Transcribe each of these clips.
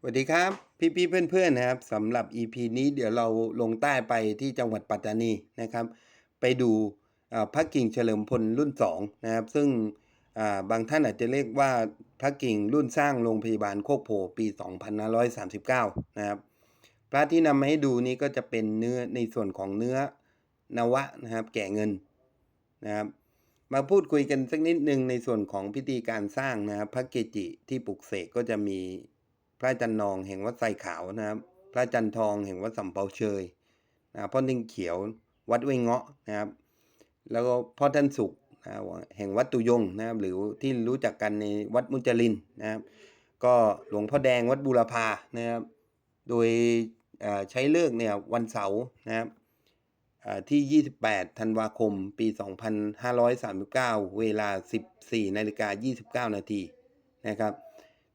สวัสดีครับพี่พี่เพื่อนเพื่อนนะครับสำหรับ EP นี้เดี๋ยวเราลงใต้ไปที่จังหวัดปัตตานีนะครับ ไปดูพระกิ่งเฉลิมพลรุ่น2นะครับซึ่งบางท่านอาจจะเรียกว่าพระกิ่งรุ่นสร้างโรงพยาบาลโคกโพปี 2539 นะครับพระที่นำมาให้ดูนี้ก็จะเป็นเนื้อในส่วนของเนื้อนวะนะครับแก่เงินนะครับมาพูดคุยกันสักนิดหนึ่งในส่วนของพิธีการสร้างนะครับพระเกจิที่ปลุกเสกก็จะมี พระจันทร์นองแห่งวัดไซขาวนะครับ พระจันทร์ทองแห่งวัดสำเปาเชยนะพ่อนิ่งเขียววัดเวงเงาะนะครับ แล้วก็พ่อท่านสุขนะครับแห่งวัดตุยงนะครับ หรือที่รู้จักกันในวัดมุจลินนะครับ ก็หลวงพ่อแดงวัดบูรพานะครับ โดยใช้เลิกเนี่ยวันเสาร์นะครับอ่าที่ 28 ธันวาคม ปี 2539 เวลา 14 นาฬิกา 29 นาทีนะครับ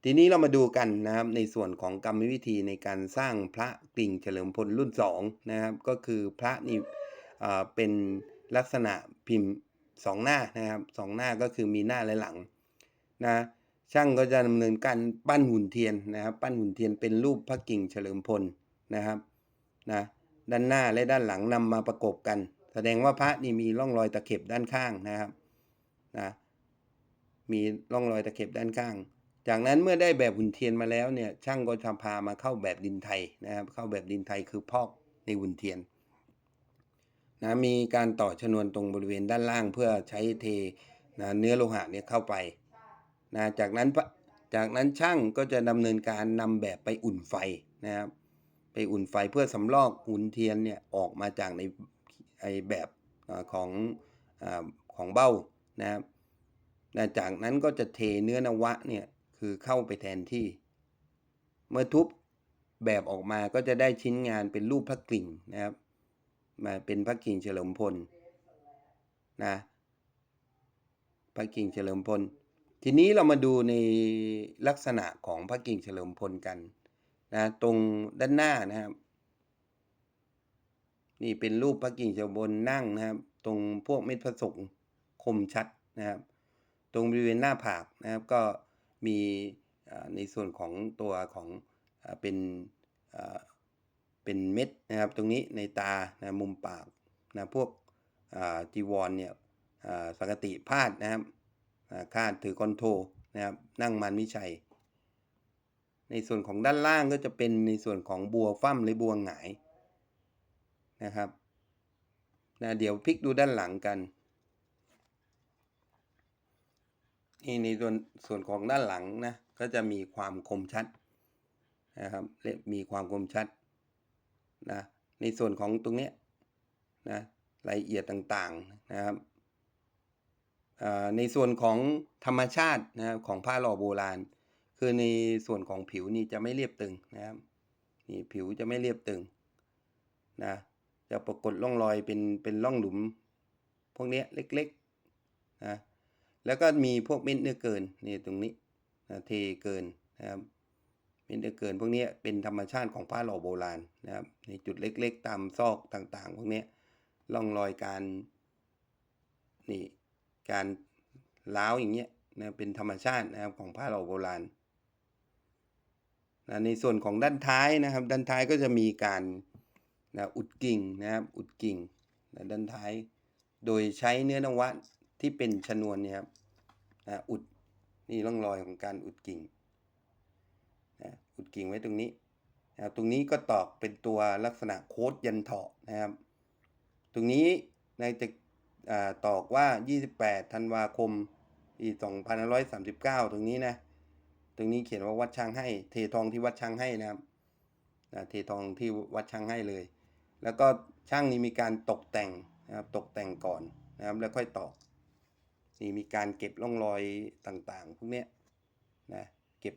ทีนี้เรามาดูกันนะครับในส่วนของกรรมวิธีในการสร้างพระกิ่งเฉลิมพลรุ่น2นะครับก็คือพระนี่เป็นลักษณะพิมพ์สองหน้านะครับสองหน้าก็คือมีหน้าและหลังนะช่างก็จะดำเนินการปั้นหุ่นเทียนนะครับปั้นหุ่นเทียนเป็นรูปพระกิ่งเฉลิมพลนะครับนะด้านหน้าและด้านหลังนำมาประกบกัน แสดงว่าพระนี่มีร่องรอยตะเข็บด้านข้างนะครับนะมีร่องรอยตะเข็บด้านข้าง จากนั้นเมื่อได้แบบหุ่นเทียนมาแล้วเนี่ยช่างก็จะพามาเข้าแบบดินไทยนะครับ เข้าแบบดินไทยคือพอกในหุ่นเทียนนะมีการต่อชนวนตรงบริเวณด้านล่างเพื่อใช้เทนะเนื้อโลหะเนี่ยเข้าไปนะจากนั้นจากนั้นช่างก็จะดำเนินการนำแบบไปอุ่นไฟนะครับ ไปอุ่นไฟเพื่อสำลอกหุ่นเทียนเนี่ยออกมาจากในไอแบบอของอของเบ้านะครับนะจากนั้นก็จะเทเนื้อนวะเนี่ย คือเข้าไปแทนที่ เมื่อทุบแบบออกมาก็จะได้ชิ้นงานเป็นรูปพระกิ่งนะครับ มาเป็นพระกิ่งเฉลิมพลนะพระกิ่งเฉลิมพล ทีนี้เรามาดูในลักษณะของพระกิ่งเฉลิมพลกันนะตรงด้านหน้านะครับ นี่เป็นรูปพระกิ่งเฉลิมพลนั่งนะครับ ตรงพวกเม็ดพระสงฆ์คมชัดนะครับ ตรงบริเวณหน้าผากนะครับ ก็ มีในส่วนของตัวของอเป็นเป็นเม็ดนะครับ ตรงนี้ในตานะมุมปากนะพวกจีวรเนี่ยสังกติพาดนะครับคาดถือคอนโทรนะครับนั่งมันวิชัย ในส่วนของด้านล่างก็จะเป็นในส่วนของบัวฟั่มหรือบัวหงายนะครับนะเดี๋ยวพลิกดูด้านหลังกัน นี่ในส่วนส่วนของด้านหลังนะก็จะมีความคมชัดนะครับมีความคมชัดนะในส่วนของตรงนี้นะรายละเอียดต่างๆนะครับในส่วนของธรรมชาตินะครับของผ้าหล่อโบราณ คือในส่วนของผิวนี่จะไม่เรียบตึงนะครับนี่ผิวจะไม่เรียบตึงนะจะปรากฏร่องรอยเป็นเป็นร่องหลุม พวกนี้เล็กๆนะ แล้วก็มีพวกเม็ดเนื้อเกินนี่ตรงนี้นะเทเกินนะครับเม็ดเนื้อเกินพวกนี้เป็นธรรมชาติของผ้าหล่อโบราณนะครับในจุดเล็กๆ ตามซอกต่างๆ พวกนี้ร่องรอยการนี่การล้าวอย่างเงี้ยนะเป็นธรรมชาตินะครับของผ้าหล่อโบราณนะในส่วนของด้านท้ายนะครับ ด้านท้ายก็จะมีการนะอุดกิ่งนะครับอุดกิ่งนะด้านท้าย โดยใช้เนื้อนวะ ที่เป็นชนวนเนี่ยครับอุดนี่ร่องรอยของการอุดกิ่งนะอุดกิ่งไว้ตรงนี้นะครับตรงนี้ก็ตอกเป็นตัวลักษณะโค้ดยันเถาะนะครับ ตรงนี้ในจะอ่าตอกว่า 28 ธันวาคมปี2539 ตรงนี้นะ ตรงนี้เขียนว่าวัดช้างให้ เททองที่วัดช้างให้นะครับนะเททองที่วัดช้างให้เลย แล้วก็ช่างนี้มีการตกแต่งนะครับ ตกแต่งก่อนนะครับ แล้วค่อยตอก นี่มีการเก็บร่องรอยต่างๆ พวกเนี้ยนะเก็บ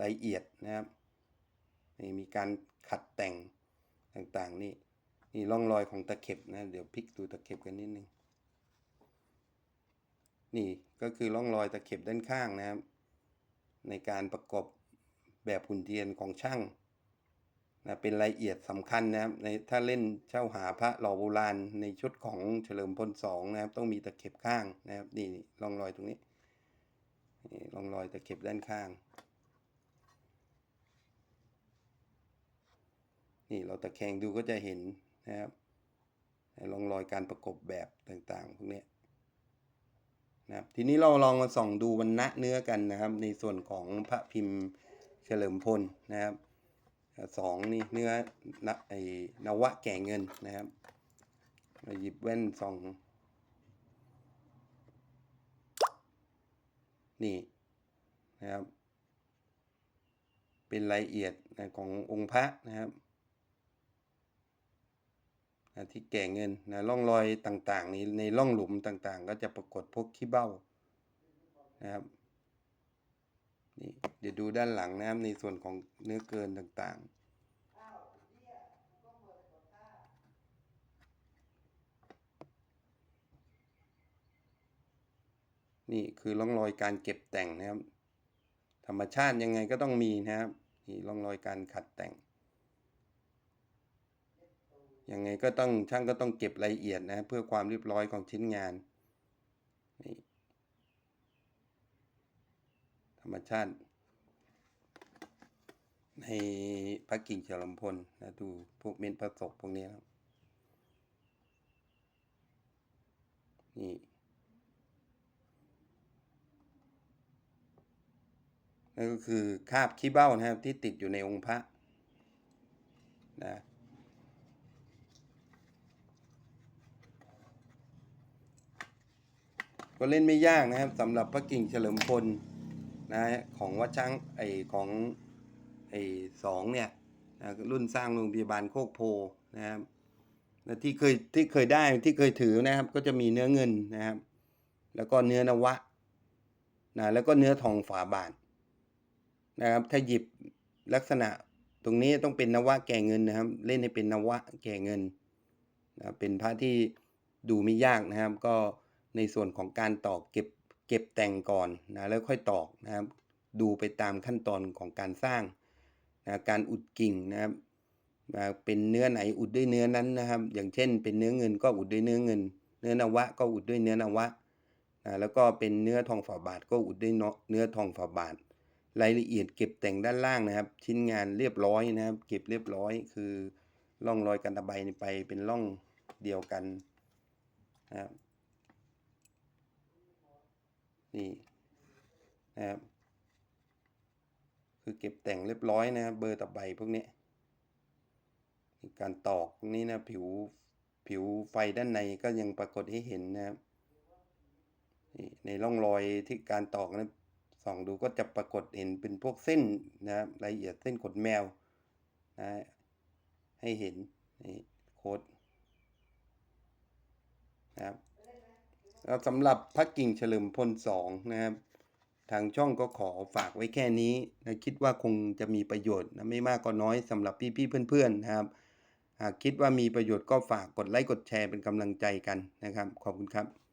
รายละเอียดนะครับนี่มีการขัดแต่งต่างๆนี่นี่ร่องรอยของตะเข็บนะเดี๋ยวพลิกดูตะเข็บกันนิดนึงนี่ก็คือร่องรอยตะเข็บด้านข้างนะครับ ในการประกอบแบบหุ่นเทียนของช่าง นะเป็นรายละเอียดสำคัญนะครับในถ้าเล่นเช่าหาพระหล่อโบราณในชุดของเฉลิมพลสองนะครับ ต้องมีตะเข็บข้างนะครับนี่นี่ร่องรอยตรงนี้นี่ร่องรอยตะเข็บด้านข้าง นี่เราตะแคงดูก็จะเห็นนะครับร่องรอยการประกบแบบต่างๆพวกนี้นะครับทีนี้เราลองมาส่องดูวรรณะเนื้อกันนะครับ ในส่วนของพระพิมพ์เฉลิมพลนะครับ สองนี่เนื้อนะไอ้นวะแก่เงินนะครับเราหยิบแว่นสองนี่นะครับ เป็นรายละเอียดนะขององค์พระนะครับนะที่แก่เงินนะร่องรอยต่างๆนี้ในร่องหลุมต่างๆ ก็จะปรากฏพวกขี้เบ้านะครับ นี่เดี๋ยวดูด้านหลังนะครับในส่วนของเนื้อเกินต่างๆ นี่คือร่องรอยการเก็บแต่งนะครับ ธรรมชาติยังไงก็ต้องมีนะครับนี่ร่องรอยการขัดแต่ง ยังไงก็ต้องช่างก็ต้องเก็บรายละเอียดนะ เพื่อความเรียบร้อยของชิ้นงานนี่ธ รรมชาติ ในพระกิ่งเฉลิมพลนะดูพวกเม็ดประสบพวกนี้ครับนี่นั่นก็คือคาบขี้เบ้านะครับที่ติดอยู่ในองค์พระนะก็เล่นไม่ยากนะครับสำหรับพระกิ่งเฉลิมพล นะของวัดช้างไอของไอสองเนี่ยนะรุ่นสร้างโรงพยาบาลโคกโพนะครับและที่เคยที่เคยได้ที่เคยถือนะครับ ก็จะมีเนื้อเงินนะครับ แล้วก็เนื้อนวะนะแล้วก็เนื้อทองฝาบาทนะครับ ถ้าหยิบลักษณะตรงนี้ต้องเป็นนวะแก่เงินนะครับ เล่นให้เป็นนวะแก่เงินนะเป็นพระที่ดูไม่ยากนะครับ ก็ในส่วนของการตอกเก็บ เก็บแต่งก่อนนะแล้วค่อยตอกนะครับ ดูไปตามขั้นตอนของการสร้างนะการอุดกิ่งนะครับเป็นเนื้อไหนอุดด้วยเนื้อนั้นนะครับ อย่างเช่น เป็นเนื้อเงินก็อุดด้วยเนื้อเงิน เนื้อนวะก็อุดด้วยเนื้อนวะนะแล้วก็เป็นเนื้อทองฝาบาทก็อุดด้วยเนื้อทองฝาบาทรายละเอียดเก็บแต่งด้านล่างนะครับ ชิ้นงานเรียบร้อยนะครับ เก็บเรียบร้อย คือร่องรอยการตะไบไปเป็นร่องเดียวกันนะครับ นี่นะครับ คือเก็บแต่งเรียบร้อยนะครับเบอร์ตะไบพวกนี้การตอกนี่นะผิวผิวไฟด้านในก็ยังปรากฏให้เห็นนะครับนในร่องรอยที่การตอกนะส่องดูก็จะปรากฏเห็นเป็นพวกเส้นนะครับรายละเอียดเส้นขนแมวนะให้เห็นนี่โค้ดนะครับ สำหรับพักกิ่งเฉลิมพลสองนะครับ ทางช่องก็ขอฝากไว้แค่นี้นะคิดว่าคงจะมีประโยชน์นะไม่มากก็น้อยสำหรับพี่ๆเพื่อนๆนะครับ หากคิดว่ามีประโยชน์ก็ฝากกดไลค์กดแชร์เป็นกำลังใจกันนะครับ ขอบคุณครับ